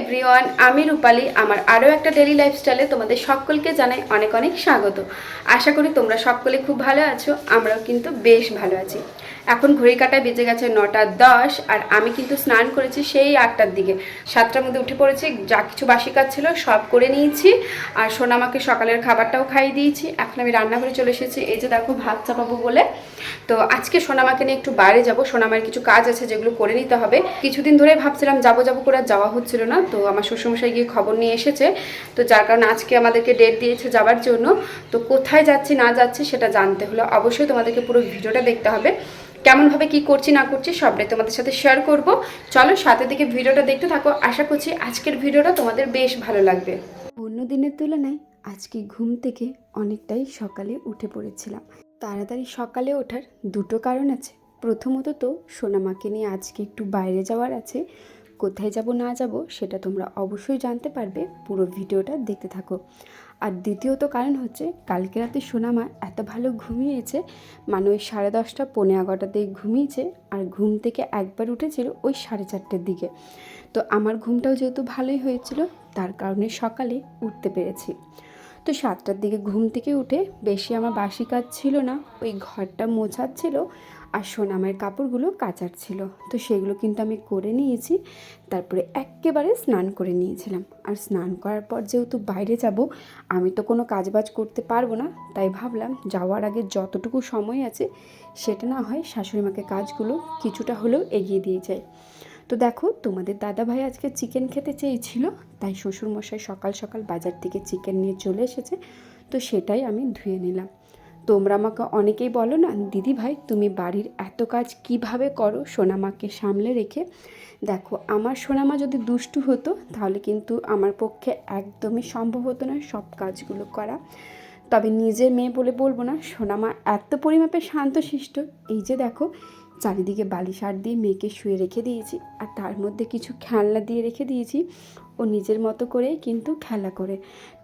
Everyone, আমি রূপালী। আমার আরও একটা ডেলি লাইফস্টাইলে তোমাদের সকলকে জানাই অনেক অনেক স্বাগত। আশা করি তোমরা সকলে খুব ভালো আছো, আমরাও কিন্তু বেশ ভালো আছি। এখন ঘড়ি কাটায় বেজে গেছে নটা দশ, আর আমি কিন্তু স্নান করেছি সেই আটটার দিকে। সাতটার মধ্যে উঠে পড়েছি, যা কিছু বাসি কাজ ছিল সব করে নিয়েছি, আর সোনামাকে সকালের খাবারটাও খাইয়ে দিয়েছি। এখন আমি রান্নাঘরে চলে এসেছি, এই যে দেখো ভাত চাপাবো বলে। তো আজকে সোনামাকে নিয়ে একটু বাইরে যাব সোনামার কিছু কাজ আছে যেগুলো করে নিতে হবে। কিছুদিন ধরে ভাবছিলাম যাব যাব করে, আর যাওয়া হচ্ছিল না, তো আমার শ্বশুরমশাই গিয়ে খবর নিয়ে এসেছে। তো যার কারণে আজকে আমাদেরকে ডেট দিয়েছে যাওয়ার জন্য। তো কোথায় যাচ্ছি, না যাচ্ছি সেটা জানতে হলে। অবশ্যই তোমাদেরকে পুরো ভিডিওটা দেখতে হবে। কেমনভাবে কি করছি, না করছি, সবটাই তোমাদের সাথে শেয়ার করব। চলো সাথে দিকে ভিডিওটা দেখতে থাকো। আশা করছি আজকের ভিডিওটা তোমাদের বেশ ভালো লাগবে। অন্য দিনের তুলনায় আজকে ঘুম থেকে অনেকটাই সকালে উঠে পড়েছিলাম। তাড়াতাড়ি সকালে ওঠার দুটো কারণ আছে। প্রথমত তো সোনামাকে নিয়ে আজকে একটু বাইরে যাওয়ার আছে। কোথায় যাব, না যাব, সেটা তোমরা অবশ্যই জানতে পারবে। পুরো ভিডিওটা দেখতে থাকো। আর দ্বিতীয়ত কারণ হচ্ছে, কালকে রাতে সোনামা এত ভালো ঘুমিয়েছে মানে ওই সাড়ে দশটা, পৌনে এগারোটাতেই ঘুমিয়েছে, আর ঘুম থেকে একবার উঠেছিল ওই সাড়ে চারটের দিকে। তো আমার ঘুমটাও যেহেতু ভালোই হয়েছিল, তার কারণে সকালে উঠতে পেরেছি। তো সাতটার দিকে ঘুম থেকে উঠে বেশি আমার বাসি কাজ ছিল না, ওই ঘরটা মোছার ছিল আর সোনামের কাপড়গুলো কাচার ছিল। তো সেগুলো কিন্তু আমি করে নিয়েছি। তারপরে একেবারে স্নান করে নিয়েছিলাম। আর স্নান করার পর যেহেতু বাইরে যাব, আমি তো কোনো কাজবাজ করতে পারব না। তাই ভাবলাম যাওয়ার আগে যতটুকু সময় আছে, সেটা না হয় শাশুড়ি মাকে কাজগুলো কিছুটা হলেও এগিয়ে দিয়ে যায় তো দেখো, তোমাদের দাদা ভাই আজকে চিকেন খেতে চেয়েছিল, তাই শ্বশুরমশাই সকাল সকাল বাজার থেকে চিকেন নিয়ে চলে এসেছে। তো সেটাই আমি ধুয়ে নিলাম। তোমরা আমাকে অনেকেই বলো না, দিদি ভাই, তুমি বাড়ির এত কাজ কীভাবে করো? সোনামাকে সামলে রেখে, দেখো, আমার সোনামা যদি দুষ্টু হতো, তাহলে কিন্তু আমার পক্ষে একদমই সম্ভব হতো না সব কাজগুলো করা। তবে নিজের মেয়ে বলে বলব না, সোনামা এত পরিমাপে শান্তশিষ্ট। এই যে দেখো চারিদিকে বালিশার দিয়ে মেয়েকে শুয়ে রেখে দিয়েছি। আর তার মধ্যে কিছু খেলনা দিয়ে রেখে দিয়েছি। ও নিজের মতো করে কিন্তু খেলা করে।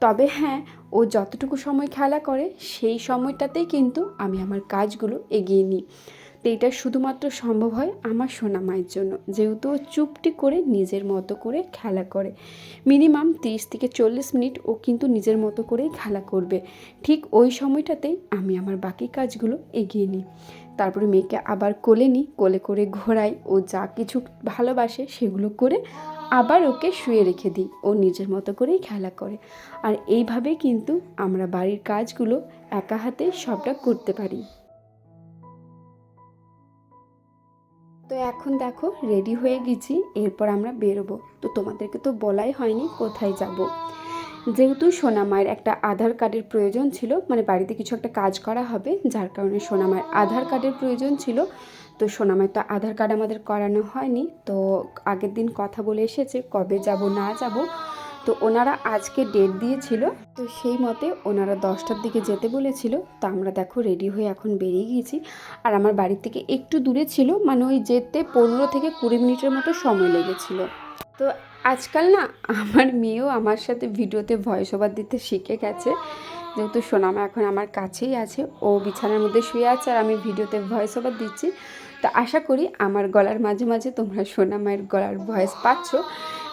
তবে হ্যাঁ ও যতটুকু সময় খেলা করে, সেই সময়টাতেই কিন্তু আমি আমার কাজগুলো এগিয়ে নিই। এটা শুধুমাত্র সম্ভব হয় আমার সোনা মায়ের জন্য। যেহেতু ও চুপটি করে নিজের মতো করে খেলা করে। মিনিমাম তিরিশ থেকে চল্লিশ মিনিট ও কিন্তু নিজের মতো করেই খেলা করবে। ঠিক ওই সময়টাতেই আমি আমার বাকি কাজগুলো এগিয়ে নিই। তারপরে মেয়েকে আবার কোলে নিই, কোলে করে ঘোরাই। ও যা কিছু ভালোবাসে সেগুলো করে আবার ওকে শুয়ে রেখে দিই। ও নিজের মতো করেই খেলা করে। আর এইভাবে কিন্তু আমরা বাড়ির কাজগুলো একা হাতে সবটা করতে পারি। তো এখন দেখো রেডি হয়ে গেছি, এরপর আমরা বেরোবো। তো তোমাদেরকে তো বলাই হয়নি কোথায় যাব। যেহেতু সোনামায়ের একটা আধার কার্ডের প্রয়োজন ছিল মানে বাড়িতে কিছু একটা কাজ করা হবে, যার কারণে সোনামায়ের আধার কার্ডের প্রয়োজন ছিল। তো সোনামায় তো আধার কার্ড আমাদের করানো হয়নি, তো আগের দিন কথা বলে এসেছে, কবে যাব না যাব তো ওনারা আজকে ডেট দিয়েছিল, তো সেই মতে ওনারা দশটার দিকে যেতে বলেছিল, তো আমরা দেখো রেডি হয়ে এখন বেরিয়ে গিয়েছি। আর আমার বাড়ির থেকে একটু দূরে ছিল মানে ওই যেতে পনেরো থেকে কুড়ি মিনিটের মতো সময় লেগেছিল। তো আজকাল না, আমার মেয়েও আমার সাথে ভিডিওতে ভয়েস ওভার দিতে শিখে গেছে। যেহেতু সোনামা এখন আমার কাছেই আছে, ও বিছানার মধ্যে শুয়ে আছে আর আমি ভিডিওতে ভয়েস ওভার দিচ্ছি। তো আশা করি আমার গলার মাঝে মাঝে তোমরা সোনামায়ের গলার ভয়েস পাচ্ছ।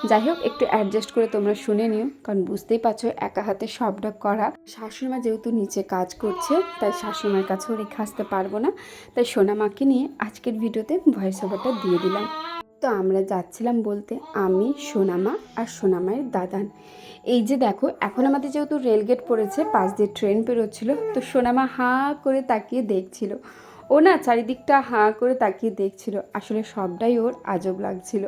যাই হোক, একটু অ্যাডজাস্ট করে তোমরা শুনে নিও, কারণ বুঝতেই পারছ একা হাতে সবটা করা। শাশুড়িমা যেহেতু নিচে কাজ করছে, তাই শাশুড়িমার কাছেও রেখে আসতে পারব না। তাই সোনামাকে নিয়ে আজকের ভিডিওতে ভয়েস ওভারটা দিয়ে দিলাম। তো আমরা যাচ্ছিলাম বলতে আমি, সোনামা আর সোনামায়ের দাদান। এই যে দেখো, এখন আমাদের যেহেতু রেলগেট পড়েছে, পাশ দিয়ে ট্রেন বেরোচ্ছিল, তো সোনামা হাঁ করে তাকিয়ে দেখছিল। ও না চারিদিকটা হাঁ করে তাকিয়ে দেখছিল। আসলে সবটাই ওর আজব লাগছিল।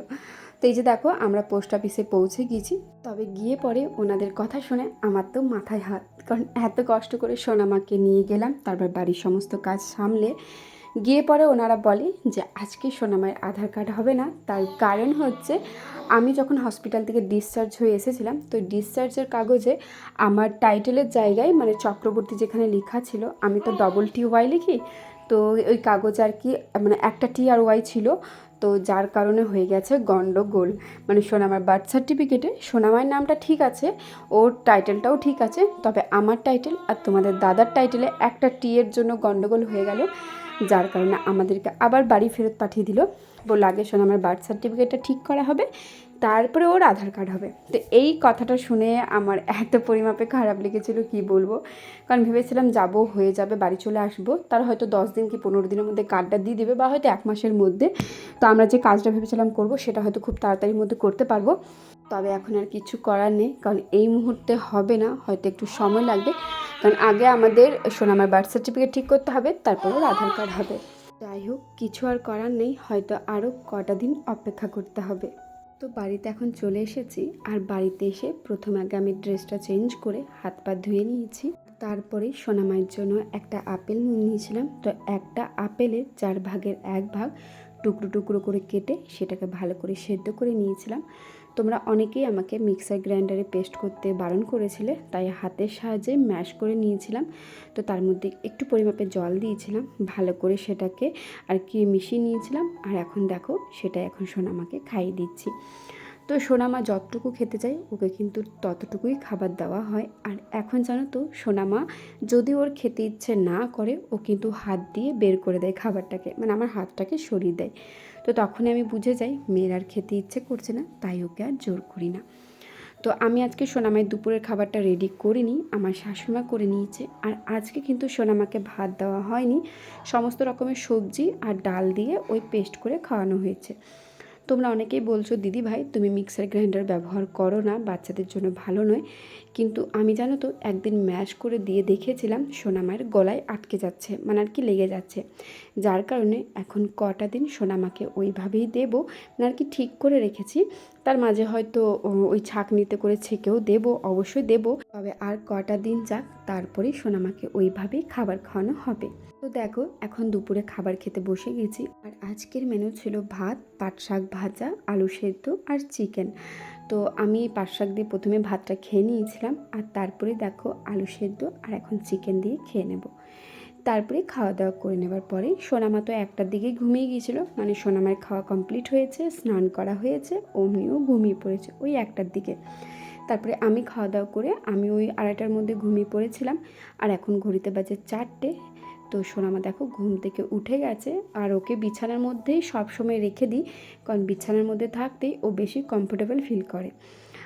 তো এই যে দেখো, আমরা পোস্ট অফিসে পৌঁছে গিয়েছি তবে গিয়ে পরে ওনাদের কথা শুনে আমার তো মাথায় হাত, কারণ এত কষ্ট করে সোনামাকে নিয়ে গেলাম, তারপর বাড়ির সমস্ত কাজ সামলে গিয়ে পরে ওনারা বলে যে, আজকে সোনামায়ের আধার কার্ড হবে না। তার কারণ হচ্ছে, আমি যখন হসপিটাল থেকে ডিসচার্জ হয়ে এসেছিলাম, তো ডিসচার্জের কাগজে আমার টাইটেলের জায়গায় মানে চক্রবর্তী যেখানে লেখা ছিল, আমি তো ডবল টি ওয়াই লিখি, তো ওই কাগজ আর কি মানে একটা টি আর ওয়াই ছিল তো যার কারণে হয়ে গেছে গণ্ডগোল মানে সোনামার বার্থ সার্টিফিকেটে সোনামায়ের নামটা ঠিক আছে, ওর টাইটেলটাও ঠিক আছে, তবে আমার টাইটেল আর তোমাদের দাদার টাইটেলে একটা টি এর জন্য গণ্ডগোল হয়ে গেল, যার কারণে আমাদেরকে আবার বাড়ি ফেরত পাঠিয়ে দিল। বলল, আগে সোনামার বার্থ সার্টিফিকেটটা ঠিক করা হবে তারপরে ওর আধার কার্ড হবে। তো এই কথাটা শুনে আমার এত পরিমাপে খারাপ লেগেছিল, কি বলব? কারণ ভেবেছিলাম যাব, হয়ে যাবে, বাড়ি চলে আসব। তার হয়তো দশ দিন কি পনেরো দিনের মধ্যে কার্ডটা দিয়ে দেবে বা হয়তো এক মাসের মধ্যে। তো আমরা যে কাজটা ভেবেছিলাম করব, সেটা হয়তো খুব তাড়াতাড়ির মধ্যে করতে পারব। তবে এখন আর কিছু করার নেই, কারণ এই মুহূর্তে হবে না, হয়তো একটু সময় লাগবে। কারণ আগে আমাদের সোনামার বার্থ সার্টিফিকেট ঠিক করতে হবে, তারপরে আধার কার্ড হবে। যাই হোক, কিছু আর করার নেই, হয়তো আরও কটা দিন অপেক্ষা করতে হবে। তো বাড়িতে এখন চলে এসেছি আর বাড়িতে এসে প্রথম আগে আমি ড্রেসটা চেঞ্জ করে হাত পা ধুয়ে নিয়েছি। তারপরে সোনামায়ের জন্য একটা আপেল নিয়ে নিয়েছিলাম। তো একটা আপেলের চার ভাগের এক ভাগ টুকরো টুকরো করে কেটে সেটাকে ভালো করে সেদ্ধ করে নিয়েছিলাম। তোমরা অনেকেই আমাকে মিক্সার গ্রাইন্ডারে পেস্ট করতে বারণ করেছিলে, তাই হাতের সাহায্যে ম্যাশ করে নিয়েছিলাম। তো তার মধ্যে একটু পরিমাপে জল দিয়েছিলাম, ভালো করে সেটাকে আর কি মিশিয়ে নিয়েছিলাম। আর এখন দেখো, সেটা এখন সোনামাকে খাইয়ে দিচ্ছি। তো সোনামা যতটুকু খেতে চায়, ওকে কিন্তু ততটুকুই খাবার দেওয়া হয়। আর এখন জানো তো, সোনামা যদি ওর খেতে ইচ্ছে না করে, ও কিন্তু হাত দিয়ে বের করে দেয় খাবারটাকে। মানে আমার হাতটাকে সরিয়ে দেয়। তো তখনই আমি বুঝে যাই, মেয়ের আর খেতে ইচ্ছে করছে না, তাই ওকে আর জোর করি না। তো আমি আজকে সোনামায়ের দুপুরের খাবারটা রেডি করিনি, আমার শাশুমা করে নিয়েছে। আর আজকে কিন্তু সোনামাকে ভাত দেওয়া হয়নি, সমস্ত রকমের সবজি আর ডাল দিয়ে ওই পেস্ট করে খাওয়ানো হয়েছে। তোমরা অনেকেই বলছো, দিদি ভাই, তুমি মিক্সার গ্রাইন্ডার ব্যবহার করো না, বাচ্চাদের জন্য ভালো নয়। কিন্তু আমি জানো তো, একদিন ম্যাশ করে দিয়ে দেখেছিলাম সোনামায়ের গলায় আটকে যাচ্ছে মানে আর কি লেগে যাচ্ছে। যার কারণে এখন কটা দিন সোনামাকে ওইভাবেই দেবো মানে আর কি ঠিক করে রেখেছি। তার মাঝে হয়তো ওই ছাঁকনিতে করে ছেঁকেও দেবো, অবশ্যই দেবো। তবে আর কটা দিন যাক, তারপরেই সোনামাকে ওইভাবেই খাবার খাওয়ানো হবে। দেখো, এখন দুপুরে খাবার খেতে বসে গেছি। আর আজকের মেনু ছিল ভাত, পাট শাক ভাজা, আলু সেদ্ধ আর চিকেন তো আমি পাট শাক দিয়ে প্রথমে ভাতটা খেয়ে নিয়েছিলাম, আর তারপরে দেখো আলু সেদ্ধ আর এখন চিকেন দিয়ে খেয়ে নেব। তারপরে খাওয়া দাওয়া করে নেবার পরে সোনামা তো একটার দিকে ঘুমিয়ে গিয়েছিল মানে সোনামার খাওয়া কমপ্লিট হয়েছে, স্নান করা হয়েছে, অমনিও ঘুমিয়ে পড়েছে ওই একটার দিকে। তারপরে আমি খাওয়া দাওয়া করে আমি ওই আড়াইটার মধ্যে ঘুমিয়ে পড়েছিলাম, আর এখন ঘড়িতে বাজে চারটে। তো সোনামা দেখো ঘুম থেকে উঠে গেছে আর ওকে বিছানার মধ্যেই সবসময় রেখে দিই। কারণ বিছানার মধ্যে থাকতেই ও বেশি কমফোর্টেবল ফিল করে।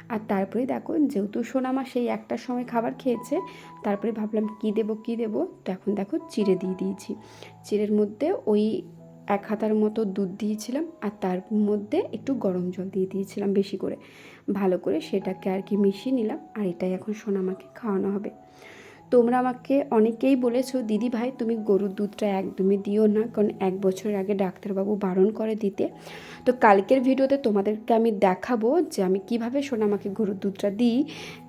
আর তারপরে দেখো যেহেতু সোনামা সেই একটার সময় খাবার খেয়েছে, তারপরে ভাবলাম কী দেবো কী দেবো? তো এখন দেখো চিড়ে দিয়ে দিয়েছি। চিড়ের মধ্যে ওই এক হাতার মতো দুধ দিয়েছিলাম আর তার মধ্যে একটু গরম জল দিয়ে দিয়েছিলাম বেশি করে। ভালো করে সেটাকে আর কি মিশিয়ে নিলাম আর এটাই এখন সোনামাকে খাওয়ানো হবে। তোমরা আমাকে অনেকেই বলেছ, দিদি ভাই, তুমি গরুর দুধটা একদমই দিও না, কারণ এক বছর আগে ডাক্তারবাবু বারণ করে দিতে। তো কালকের ভিডিওতে তোমাদেরকে আমি দেখাবো যে আমি কীভাবে সোনামাকে গরুর দুধটা দিই।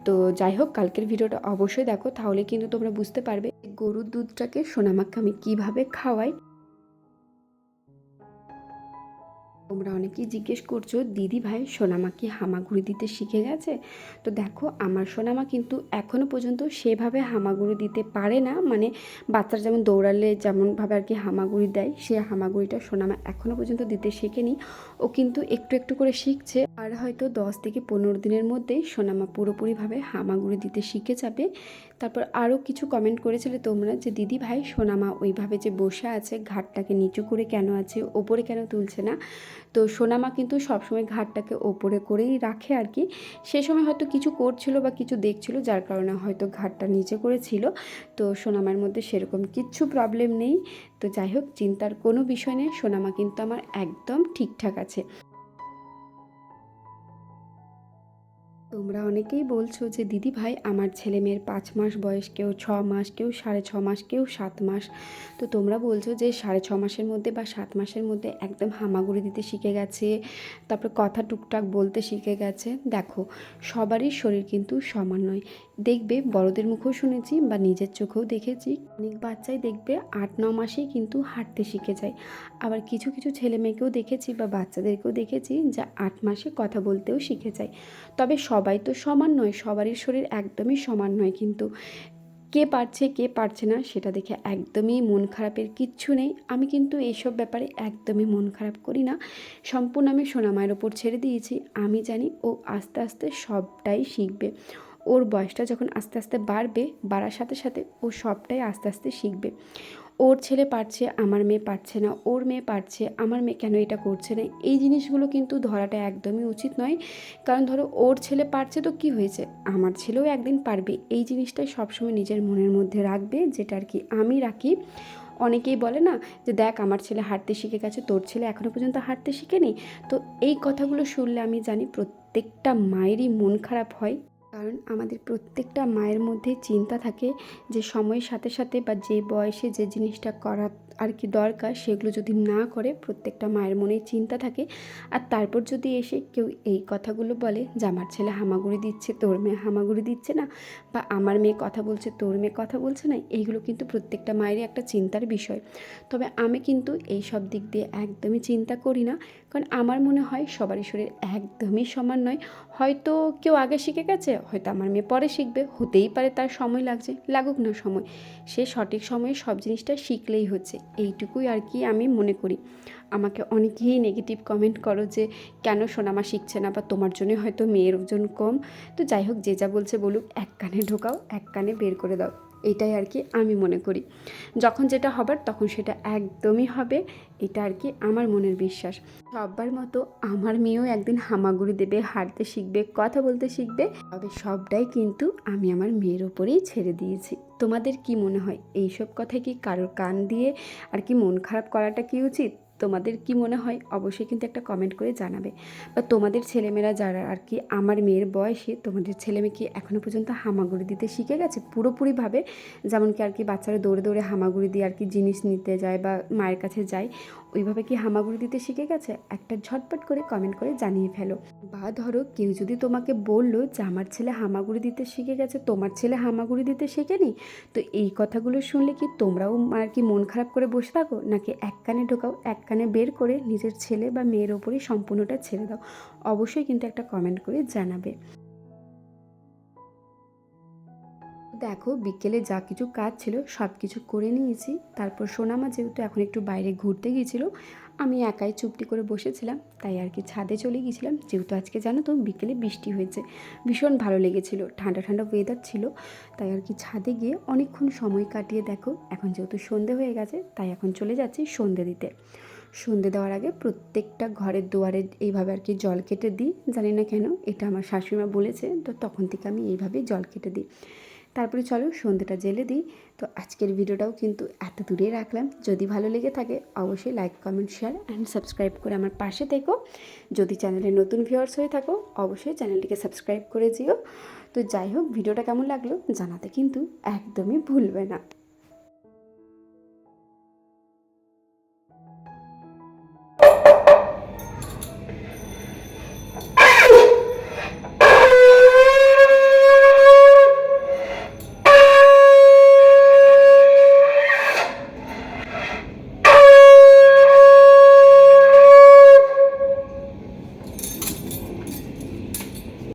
তো যাই হোক, কালকের ভিডিওটা অবশ্যই দেখো, তাহলে কিন্তু তোমরা বুঝতে পারবে গরুর দুধটাকে সোনামাকে আমি কীভাবে খাওয়াই। তোমরা অনেকেই জিজ্ঞেস করছ, দিদি ভাই, সোনামা কি হামাগুড়ি দিতে শিখে গেছে? তো দেখো, আমার সোনামা কিন্তু এখনও পর্যন্ত সেভাবে হামাগুড়ি দিতে পারে না। মানে বাচ্চারা যেমন দৌড়ালে যেমনভাবে আর কি হামাগুড়ি দেয়, সে হামাগুড়িটা সোনামা এখনও পর্যন্ত দিতে শেখেনি। ও কিন্তু একটু একটু করে শিখছে। আর হয়তো দশ থেকে পনেরো দিনের মধ্যেই সোনামা পুরোপুরিভাবে হামাগুড়ি দিতে শিখে যাবে। তারপর আরও কিছু কমেন্ট করেছিলে তোমরা যে, দিদি ভাই, সোনামা ওইভাবে যে বসে আছে, ঘাটটাকে নিচু করে কেন আছে, ওপরে কেন তুলছে না? তো সোনামা কিন্তু সবসময় ঘাটটাকে ওপরে করেই রাখে আর কি। সে সময় হয়তো কিছু করছিল বা কিছু দেখছিল, যার কারণে হয়তো ঘাটটা নিচে করেছিল। তো সোনামার মধ্যে সেরকম কিচ্ছু প্রবলেম নেই। তো যাই হোক, চিন্তার কোনো বিষয় নেই। সোনামা কিন্তু আমার একদম ঠিকঠাক আছে। তোমরা অনেকেই বলছো যে, দিদি ভাই, আমার ছেলে মেয়ের পাঁচ মাস বয়স, কেউ ছ মাস, কেউ সাড়ে ছ মাস, কেউ সাত মাস। তো তোমরা বলছো যে, সাড়ে ছ মাসের মধ্যে বা সাত মাসের মধ্যে একদম হামাগুড়ি দিতে শিখে গেছে, তারপরে কথা টুকটাক বলতে শিখে গেছে। দেখো, সবারই শরীর কিন্তু সমান নয়। দেখবে, বড়দের মুখেও শুনেছি বা নিজের চোখেও দেখেছি, অনেক বাচ্চাই দেখবে আট, ন মাসেই কিন্তু হাঁটতে শিখে যায়। আবার কিছু কিছু ছেলে মেয়েকেও দেখেছি বা বাচ্চাদেরকেও দেখেছি যা আট মাসে কথা বলতেও শিখে যায়। তবে সবাই তো সমান নয়, সবারই শরীর একদমই সমান নয় কিন্তু কে পারছে কে পারছে না সেটা দেখে একদমই মন খারাপের কিচ্ছু নেই। আমি কিন্তু এইসব ব্যাপারে একদমই মন খারাপ করি না। সম্পূর্ণ আমি সোনামায়ের ওপর ছেড়ে দিয়েছি। আমি জানি ও আস্তে আস্তে সবটাই শিখবে। ওর বয়সটা যখন আস্তে আস্তে বাড়বে, বাড়ার সাথে সাথে ও সবটাই আস্তে আস্তে শিখবে। ওর ছেলে পারছে, আমার মেয়ে পারছে না, ওর মেয়ে পারছে, আমার মেয়ে কেন এটা করছে না? এই জিনিসগুলো কিন্তু ধরাটা একদমই উচিত নয়। কারণ ধরো, ওর ছেলে পারছে তো কি হয়েছে? আমার ছেলেও একদিন পারবে। এই জিনিসটাই সবসময় নিজের মনের মধ্যে রাখবে, যেটা আর কি আমি রাখি। অনেকেই বলে না যে, দেখ, আমার ছেলে হাঁটতে শিখে গেছে, তোর ছেলে এখনও পর্যন্ত হাঁটতে শিখেনি। তো এই কথাগুলো শুনলে আমি জানি প্রত্যেকটা মায়েরই মন খারাপ হয়। কারণ আমাদের প্রত্যেকটা মায়ের মধ্যে চিন্তা থাকে যে সময়ের সাথে সাথে বা যে বয়সে যে জিনিসটা করা আর কি দরকার সেগুলো যদি না করে প্রত্যেকটা মায়ের মনে চিন্তা থাকে। আর তারপর যদি এসে কেউ এই কথাগুলো বলে যে, আমার ছেলে হামাগুড়ি দিচ্ছে, তোর মেয়ে হামাগুড়ি দিচ্ছে না বা, আমার মেয়ে কথা বলছে, তোর মেয়ে কথা বলছে না এইগুলো কিন্তু প্রত্যেকটা মায়েরই একটা চিন্তার বিষয়। তবে আমি কিন্তু এই সব দিক দিয়ে একদমই চিন্তা করি না। কারণ আমার মনে হয় সবারই শরীর একদমই সমান নয়। হয়তো কেউ আগে শিখে গেছে, হয়তো আমার মেয়ে পরে শিখবে, হতেই পারে তার সময় লাগছে, লাগুক না সময়। সে সঠিক সময়ে সব জিনিসটা শিখলেই হচ্ছে। এইটুকুই আর কি আমি মনে করি। আমাকে অনেকেই নেগেটিভ কমেন্ট করো যে, কেন সোনামা শিখছে না বা তোমার জন্য হয়তো মেয়ের ওজন কম? তো যাই হোক, যে যা বলছে বলুক, এক কানে ঢোকাও, এক কানে বের করে দাও। এটাই আর কি আমি মনে করি। যখন যেটা হবার তখন সেটা একদমই হবে, এটা আর কি আমার মনের বিশ্বাস। সবার মতো আমার মেয়েও একদিন হামাগুড়ি দেবে, হাঁটতে শিখবে, কথা বলতে শিখবে, তবে সবটাই কিন্তু আমি আমার মেয়ের ওপরেই ছেড়ে দিয়েছি। তোমাদের কি মনে হয়? এইসব কথায় কি কারোর কান দিয়ে আর কি মন খারাপ করাটা কি উচিত? তোমাদের কি মনে হয়? অবশ্যই কিন্তু একটা কমেন্ট করে জানাবে। বা তোমাদের ছেলেমেয়েরা যারা আর কি আমার মেয়ের বয়সে, তোমাদের ছেলে মেয়ে কি এখনও পর্যন্ত হামাগুড়ি দিতে শিখে গেছে? পুরোপুরিভাবে যেমন কি আর কি বাচ্চারা দৌড়ে দৌড়ে হামাগুড়ি দিয়ে আর কি জিনিস নিতে যায় বা মায়ের কাছে যায়, ওইভাবে কি হামাগুড়ি দিতে শিখে গেছে? একটা ঝটপট করে কমেন্ট করে জানিয়ে ফেলো। বা ধরো কেউ যদি তোমাকে বলল যে আমার ছেলে হামাগুড়ি দিতে শিখে গেছে, তোমার ছেলে হামাগুড়ি দিতে শেখেনি? তো এই কথাগুলো শুনলে কি তোমরাও আর কি মন খারাপ করে বসে থাকো? নাকি এক কানে ঢোকাও, এক কানে বের করে নিজের ছেলে বা মেয়ের ওপরেই সম্পূর্ণটা ছেড়ে দাও। অবশ্যই কিন্তু একটা কমেন্ট করে জানাবে। দেখো, বিকেলে যা কিছু কাজ ছিল সব কিছু করে নিয়েছি। তারপর সোনামা যেহেতু এখন একটু বাইরে ঘুরতে গিয়েছিল, আমি একাই চুপটি করে বসেছিলাম। তাই আর কি ছাদে চলে গিয়েছিলাম। যেহেতু আজকে জানো তো, বিকেলে বৃষ্টি হয়েছে। ভীষণ ভালো লেগেছিল, ঠান্ডা ঠান্ডা ওয়েদার ছিল। তাই আর কি ছাদে গিয়ে অনেকক্ষণ সময় কাটিয়ে দেখো, এখন যেহেতু সন্ধে হয়ে গেছে, তাই এখন চলে যাচ্ছি সন্ধে দিতে। সন্ধে দেওয়ার আগে প্রত্যেকটা ঘরের দুয়ারে এইভাবে আর কি জল কেটে দিই। জানি না কেন, এটা আমার শাশুড়িমা বলেছে, তো তখন থেকে আমি এইভাবেই জল কেটে দিই। তারপরে চলো সন্ধ্যেটা জেলে দিই। তো আজকের ভিডিওটাও কিন্তু এত দূরেই রাখলাম। যদি ভালো লেগে থাকে, অবশ্যই like comment share and subscribe করে আমার পাশে থেকো। যদি চ্যানেলে নতুন ভিউয়ার্স হয়ে থাকো, অবশ্যই চ্যানেলটিকে সাবস্ক্রাইব করে দিও। তো যাই হোক, ভিডিওটা কেমন লাগল জানাতে কিন্তু একদমই ভুলবে না।